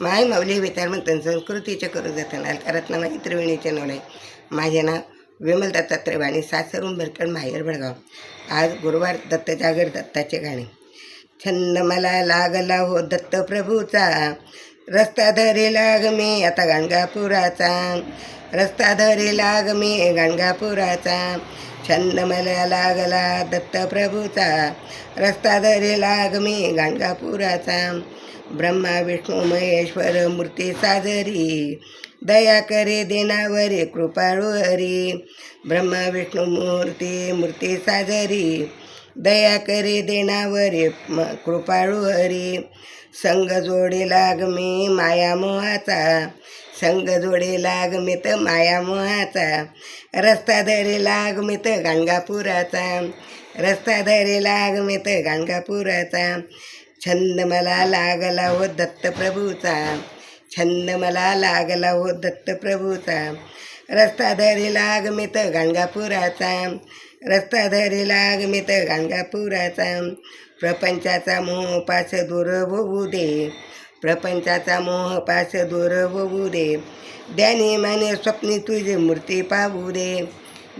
माय माऊली विचारमंथन संस्कृतीचे करू जतन रत्नामाई त्रिवेणीचे नवले माझे नाव विमल दत्तात्रय वाणी सासरून भरकड माहेर भडगाव. आज गुरुवार दत्त जागर दत्ताचे गाणे. छंद मला लागला हो दत्त प्रभूचा. रस्ता धरे लाग मी आता गाणगापुराचा रस्ता धरे लाग मी गाणगापुराचा छंद मला लागला दत्तप्रभूचा. रस्ता धरे लाग मी गाणगापुराचा ब्रह्मा विष्णू महेश्वर मूर्ती साजरी. दया करे देनावरी कृपाळू हरी. ब्रह्मा विष्णू मूर्ती मूर्ती साजरी. दया करे देनावरे म कृपाळू हरी. संग जोडे लाग मी माया मोहाचा संग जोडे लाग मी तर माया मोहाचा. रस्ता धरे लाग मी तर गाणगापुराचा रस्ता धरे लाग मी तर गाणगापुराचा छंद मला लागला हो दत्तप्रभूचा छंद मला लागला हो दत्तप्रभूचा रस्ता धरी लाग मी तर गाणगापुराचा रस्ता धरी लाग मी तर गाणगापुराचा प्रपंचाचा मोह पास दूर होऊ दे. प्रपंचाचा मोह पास दूर होऊ दे. ध्यानी माने स्वप्नी तुझी मूर्ती पाहू दे.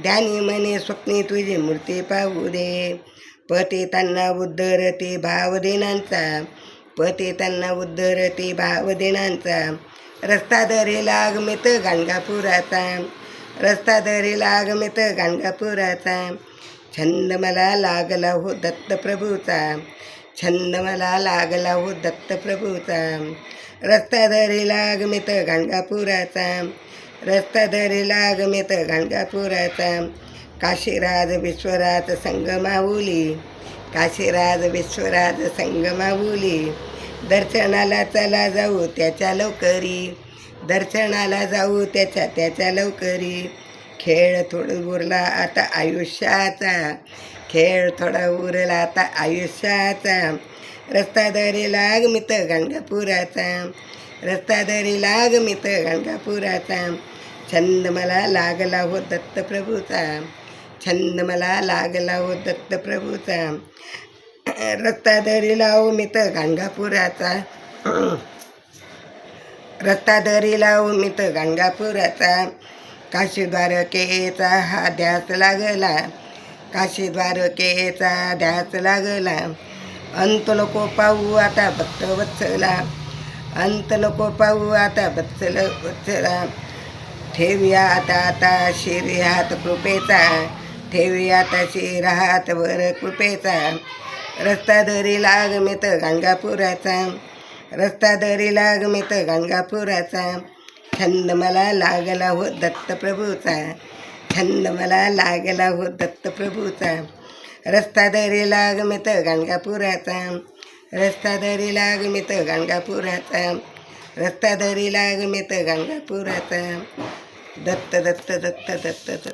ध्यानी मने स्वप्नी तुझी मूर्ती पाहू दे. पती त्यांना उद्धरते भावदेनांचा पती त्यांना उद्धरते भावदेनांचा रस्ता दरे लागमित गाणगापुराचा रस्ता दरे लागमित गाणगापुराचा छंद मला लागला हो दत्तप्रभूचा छंद मला लागला हो दत्तप्रभूचा रस्ता दरे लागमित गाणगापुराचा रस्ता दरे लागमित गाणगापुराचा काशीराज विश्वराज संगमाऊली काशीराज विश्वराज संगमाऊली दर्शनाला चला जाऊ त्याच्या लवकरी. दर्शनाला जाऊ त्याच्या त्याच्या लवकरी. खेळ थोडं उरला आता आयुष्याचा. खेळ थोडा उरला आता आयुष्याचा. रस्ता दरी लाग मित गाणगापुराचा रस्ता दरी लाग मित गाणगापुराचा छंद मला लागला हो दत्तप्रभूचा छंद मला लागला हो दत्तप्रभूचा रस्ता दरी लावू मी तर गाणगापुराचा रस्ता दरी लावू मी तर गाणगापुराचा काशी द्वारकेचा हा ध्यास लागला. काशी द्वारकेचा ध्यास लागला. अंत नको पाहू आता भक्त वत्सला. अंत नको पाहू आता बत्सल वत्सला. ठेवूया आता आता शिरी हात कृपेचा. ठेवूया आता शिर हात वर कृपेचा. रस्ता दरी लाग मित गाणगापुराचा रस्ता दरी लाग मित गाणगापुराचा छंद मला लागला हो दत्तप्रभूचा. छंद मला लागला हो दत्तप्रभूचा. रस्ता दरी लाग मित गाणगापुराचा रस्ता दरी लाग मित गाणगापुराचा रस्ता दरी लाग मित गाणगापुराचा दत्त दत्त दत्त दत्त दत्त.